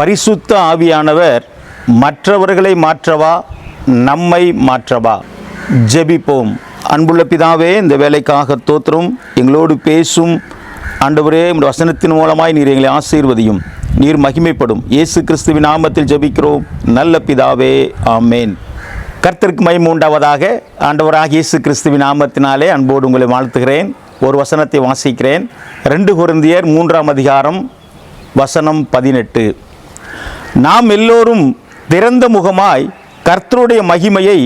பரிசுத்த ஆவியானவர் மற்றவர்களை மாற்றவா? நம்மை மாற்றவா? ஜெபிப்போம். அன்புள்ள பிதாவே இந்த வேலைக்காக தோற்றும் எங்களோடு பேசும் ஆண்டவரே இந்த வசனத்தின் மூலமாய் நீர் எங்களை ஆசீர்வதியும். நீர் மகிமைப்படும். இயேசு கிறிஸ்துவின் நாமத்தில் ஜெபிக்கிறோம். நல்ல பிதாவே ஆமேன். கர்த்தருக்கு மை உண்டாவதாக. ஆண்டவராக இயேசு கிறிஸ்துவின் நாமத்தினாலே அன்போடு உங்களை வாழ்த்துகிறேன். ஒரு வசனத்தை வாசிக்கிறேன். ரெண்டு குருந்தியர் மூன்றாம் அதிகாரம் வசனம் பதினெட்டு. நாம் எல்லோரும் திறந்த முகமாய் கர்த்தருடைய மகிமையை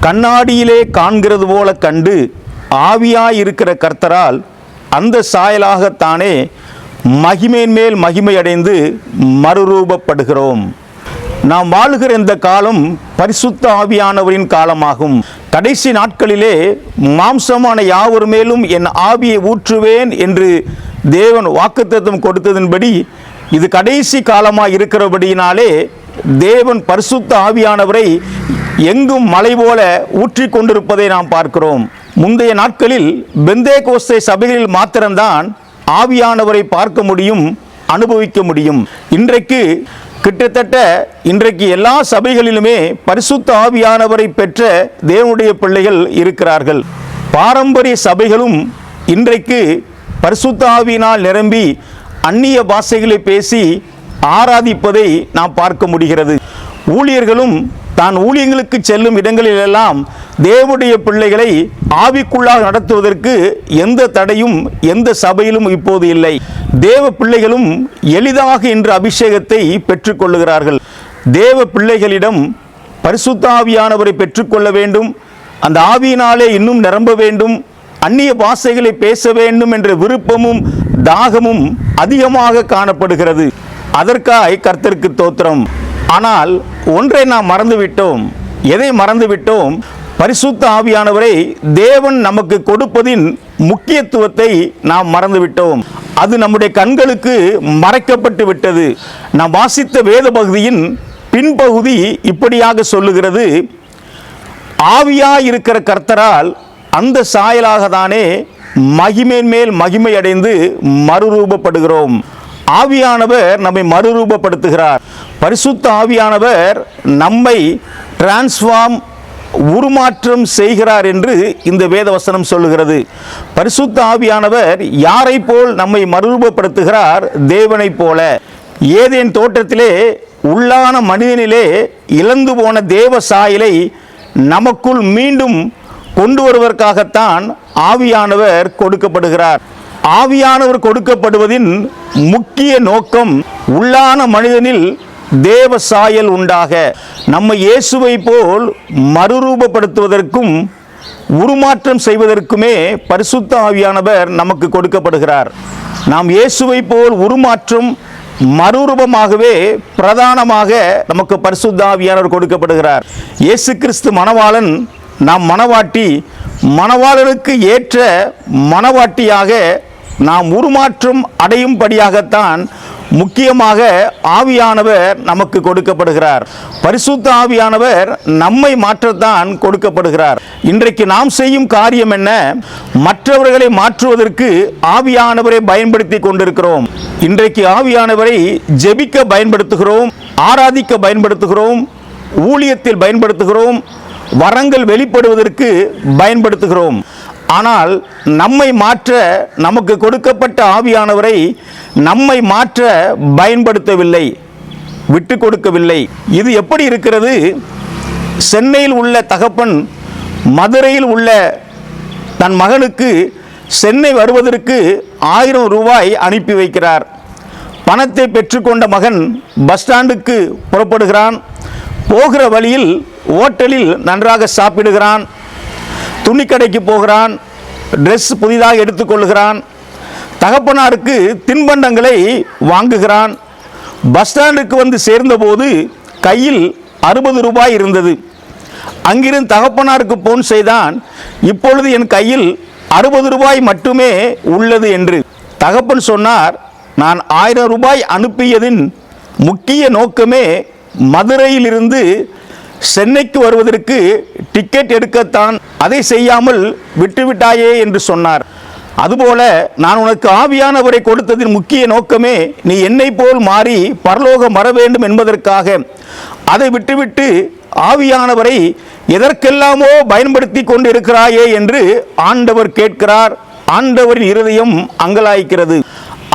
கண்ணாடியிலே காண்கிறது போல கண்டு ஆவியாய் இருக்கிற கர்த்தரால் அந்த சாயலாகத்தானே மகிமையின் மேல் மகிமை அடைந்து மறுரூபப்படுகிறோம். நாம் வாழுகிற இந்த காலம் பரிசுத்த ஆவியானவரின் காலமாகும். கடைசி நாட்களிலே மாம்சமான யாவர் மேலும் என் ஆவியை ஊற்றுவேன் என்று தேவன் வாக்குத்தத்தம் கொடுத்ததின்படி இது கடைசி காலமாக இருக்கிறபடியினாலே தேவன் பரிசுத்த ஆவியானவரை எங்கும் மலை போல ஊற்றி கொண்டிருப்பதை நாம் பார்க்கிறோம். முந்தைய நாட்களில் பெந்தே கோஸ்தை சபைகளில் மாத்திரம்தான் ஆவியானவரை பார்க்க முடியும் அனுபவிக்க முடியும். இன்றைக்கு கிட்டத்தட்ட இன்றைக்கு எல்லா சபைகளிலுமே பரிசுத்த ஆவியானவரை பெற்ற தேவனுடைய பிள்ளைகள் இருக்கிறார்கள். பாரம்பரிய சபைகளும் இன்றைக்கு பரிசுத்த ஆவியினால் நிரம்பி அந்நிய பாஷைகளை பேசி ஆராதிப்பதை நாம் பார்க்க முடிகிறது. ஊழியர்களும் தான் ஊழியங்களுக்கு செல்லும் இடங்களிலெல்லாம் தேவனுடைய பிள்ளைகளை ஆவிக்குள்ளாக நடத்துவதற்கு எந்த தடையும் எந்த சபையிலும் இப்போது இல்லை. தேவ பிள்ளைகளும் எளிதாக இன்று அபிஷேகத்தை பெற்றுக்கொள்ளுகிறார்கள் தேவ பிள்ளைகளிடம் பரிசுத்த ஆவியானவரை பெற்றுக்கொள்ள வேண்டும். அந்த ஆவியினாலே இன்னும் நிரம்ப வேண்டும். அந்நிய பாஷைகளை பேச வேண்டும் என்ற விருப்பமும் தாகமும் அதிகமாக காணப்படுகிறது. அதற்காய் கர்த்தருக்கு தோத்திரம். ஆனால் ஒன்றை நாம் மறந்துவிட்டோம். எதை மறந்துவிட்டோம்? பரிசுத்த ஆவியானவரை தேவன் நமக்கு கொடுப்பதின் முக்கியத்துவத்தை நாம் மறந்துவிட்டோம். அது நம்முடைய கண்களுக்கு மறைக்கப்பட்டு விட்டது. நாம் வாசித்த வேத பகுதியின் பின்பகுதி இப்படியாக சொல்லுகிறது. ஆவியாய் இருக்கிற கர்த்தரால் அந்த சாயலாக தானே மகிமையின் மேல் மகிமை அடைந்து மறுரூபப்படுகிறோம். ஆவியானவர் நம்மை மறுரூபப்படுத்துகிறார். பரிசுத்த ஆவியானவர் நம்மை டிரான்ஸ்ஃபார்ம் உருமாற்றம் செய்கிறார் என்று இந்த வேதவசனம் சொல்லுகிறது. பரிசுத்த ஆவியானவர் யாரை போல் நம்மை மறுரூபப்படுத்துகிறார்? தேவனைப் போல. ஏதேன் தோட்டத்திலே உள்ளான மனிதனிலே இழந்து போன தேவ சாயலை நமக்குள் மீண்டும் கொண்டு வருவதற்காகத்தான் ஆவியானவர் கொடுக்கப்படுகிறார். ஆவியானவர் கொடுக்கப்படுவதின் முக்கிய நோக்கம் உள்ளான மனிதனில் தேவ சாயல் உண்டாக நம்ம இயேசுவை போல் மறுரூபப்படுத்துவதற்கும் உருமாற்றம் செய்வதற்குமே பரிசுத்த ஆவியானவர் நமக்கு கொடுக்கப்படுகிறார். நாம் இயேசுவை போல் உருமாற்றம் மறுரூபமாகவே பிரதானமாக நமக்கு பரிசுத்த ஆவியானவர் கொடுக்கப்படுகிறார். இயேசு கிறிஸ்து மணவாளன் நாம் மணவாட்டி மணவாளனுக்கு ஏற்ற மணவாட்டியாக நாம் உருமாற்றம் அடையும்படியாகத்தான் முக்கியமாக ஆவியானவர் நமக்கு கொடுக்கப்படுகிறார். பரிசுத்த ஆவியானவர் நம்மை மாற்றத்தான் கொடுக்கப்படுகிறார். இன்றைக்கு நாம் செய்யும் காரியம் என்ன? மற்றவர்களை மாற்றுவதற்கு ஆவியானவரை பயன்படுத்தி கொண்டிருக்கிறோம். இன்றைக்கு ஆவியானவரை ஜெபிக்க பயன்படுத்துகிறோம் ஆராதிக்க பயன்படுத்துகிறோம் ஊழியத்தில் பயன்படுத்துகிறோம் வரங்கள் வெளிப்படுவதற்கு பயன்படுத்துகிறோம். ஆனால் நம்மை மாற்ற நமக்கு கொடுக்கப்பட்ட ஆவியானவரை நம்மை மாற்ற பயன்படுத்தவில்லை விட்டு கொடுக்கவில்லை. இது எப்படி இருக்கிறது? சென்னையில் உள்ள தகப்பன் மதுரையில் உள்ள தன் மகனுக்கு சென்னை வருவதற்கு ஆயிரம் ரூபாய் அனுப்பி வைக்கிறார். பணத்தை பெற்றுக்கொண்ட மகன் பஸ் ஸ்டாண்டுக்கு புறப்படுகிறான். போகிற வழியில் ஓட்டலில் நன்றாக சாப்பிடுகிறான் துணிக்கடைக்கு போகிறான் ட்ரெஸ் புதிதாக எடுத்துக்கொள்கிறான் தகப்பனாருக்கு தின்பண்டங்களை வாங்குகிறான். பஸ் ஸ்டாண்டுக்கு வந்து சேர்ந்தபோது கையில் அறுபது ரூபாய் இருந்தது. அங்கிருந்து தகப்பனாருக்கு போன் செய்தான் இப்பொழுது என் கையில் அறுபது ரூபாய் மட்டுமே உள்ளது என்று. தகப்பன் சொன்னார் நான் ஆயிரம் ரூபாய் அனுப்பியதின் முக்கிய நோக்கமே மதுரையிலிருந்து சென்னைக்கு வருவதற்கு டிக்கெட் எடுக்கத்தான் அதை செய்யாமல் விட்டுவிட்டாயே என்று சொன்னார். அதுபோல நான் உனக்கு ஆவியானவரை கொடுத்ததின் முக்கிய நோக்கமே நீ என்னை போல் மாறி பரலோகம் வர வேண்டும் என்பதற்காக. அதை விட்டுவிட்டு ஆவியானவரை எதற்கெல்லாமோ பயன்படுத்தி கொண்டு இருக்கிறாயே என்று ஆண்டவர் கேட்கிறார். ஆண்டவரின் இருதயம் அங்கலாய்க்கிறது.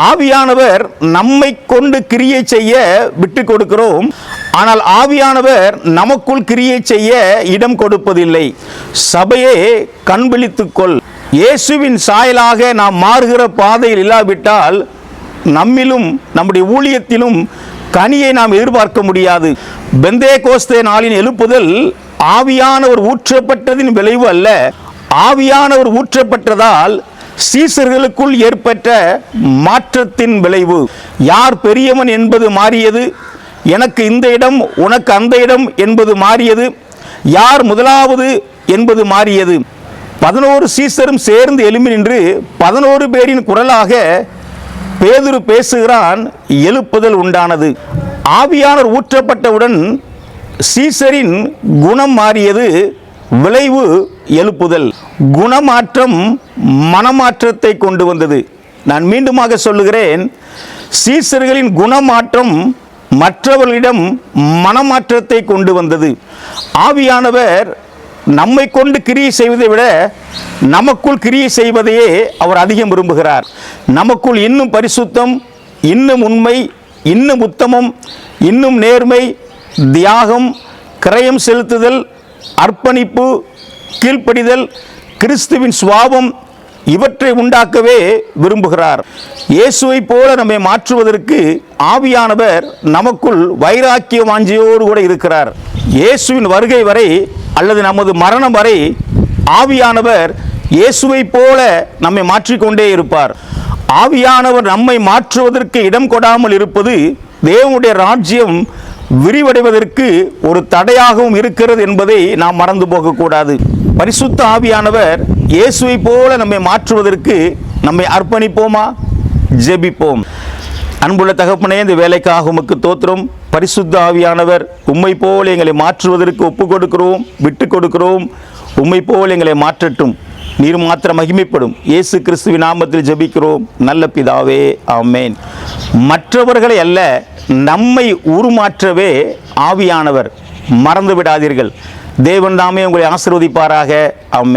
ஆவியானவர் நம்மை கொண்டு கிரியை செய்ய விட்டு கொடுக்கிறோம். ஆனால் ஆவியானவர் நமக்குள் கிரியை செய்ய இடம் கொடுப்பதில்லை. சபையே கண் விழித்துக்கொள் இயேசுவின் சாயலாக நாம் மாறுகிற பாதையில் இல்லாவிட்டால் நம்மிலும் நம்முடைய ஊழியத்திலும் கனியை நாம் எதிர்பார்க்க முடியாது. பெந்தே கோஸ்தே நாளின் எழுப்புதல் ஆவியானவர் ஊற்றப்பட்டதின் விளைவு அல்ல. ஆவியானவர் ஊற்றப்பட்டதால் சீசர்களுக்குள் ஏற்பட்ட மாற்றத்தின் விளைவு. யார் பெரியவன் என்பது மாறியது? எனக்கு இந்த இடம் உனக்கு அந்த இடம் என்பது மாறியது. யார் முதலாவது என்பது மாறியது. பதினோரு சீசரும் சேர்ந்து எழும்பி நின்று பதினோரு பேரின் குரலாக பேதுரு பேசுகிறான் எழுப்புதல் உண்டானது. ஆவியானர் ஊற்றப்பட்டவுடன் சீசரின் குணம் மாறியது விளைவு எழுப்புதல். குணமாற்றம் மனமாற்றத்தை கொண்டு வந்தது. நான் மீண்டுமாக சொல்லுகிறேன் சீசர்களின் குணமாற்றம் மற்றவர்களிடம் மனமாற்றத்தை கொண்டு வந்தது. ஆவியானவர் நம்மை கொண்டு கிரியை செய்வதை விட நமக்குள் கிரியை செய்வதையே அவர் அதிகம் விரும்புகிறார். நமக்குள் இன்னும் பரிசுத்தம் இன்னும் உண்மை இன்னும் உத்தமம் இன்னும் நேர்மை தியாகம் கிரயம் செலுத்துதல் அர்ப்பணிப்பு கீழ்ப்படிதல் கிறிஸ்துவின் சுவாபம் இவற்றை உண்டாக்கவே விரும்புகிறார். இயேசுவை போல நம்மை மாற்றுவதற்கு ஆவியானவர் நமக்குள் வைராக்கிய வாஞ்சியோடு கூட இருக்கிறார். இயேசுவின் வருகை வரை அல்லது நமது மரணம் வரை ஆவியானவர் இயேசுவை போல நம்மை மாற்றிக்கொண்டே இருப்பார். ஆவியானவர் நம்மை மாற்றுவதற்கு இடம் கொடாமல் இருப்பது தேவனுடைய ராஜ்யம் விரிவடைவதற்கு ஒரு தடையாகவும் இருக்கிறது என்பதை நாம் மறந்து போகக்கூடாது. பரிசுத்த ஆவியானவர் இயேசுவை போல நம்மை மாற்றுவதற்கு நம்மை அர்ப்பணிப்போமா? ஜெபிப்போம். அன்புள்ள தகப்பனே இந்த வேலைக்காக உமக்கு தோத்திரம். பரிசுத்த ஆவியானவர் உம்மை போல் எங்களை மாற்றுவதற்கு ஒப்பு கொடுக்கிறோம் விட்டு கொடுக்கிறோம் உம்மை போல் எங்களை மாற்றட்டும். நீர் மாத்திரம் மகிமைப்படும். இயேசு கிறிஸ்துவின் நாமத்தில் ஜெபிக்கிறோம். நல்ல பிதாவே ஆமேன். மற்றவர்களை அல்ல நம்மை உருமாற்றவே ஆவியானவர். மறந்து விடாதீர்கள் தேவன் தாமே உங்களை ஆசீர்வதிப்பாராக. ஆமென்.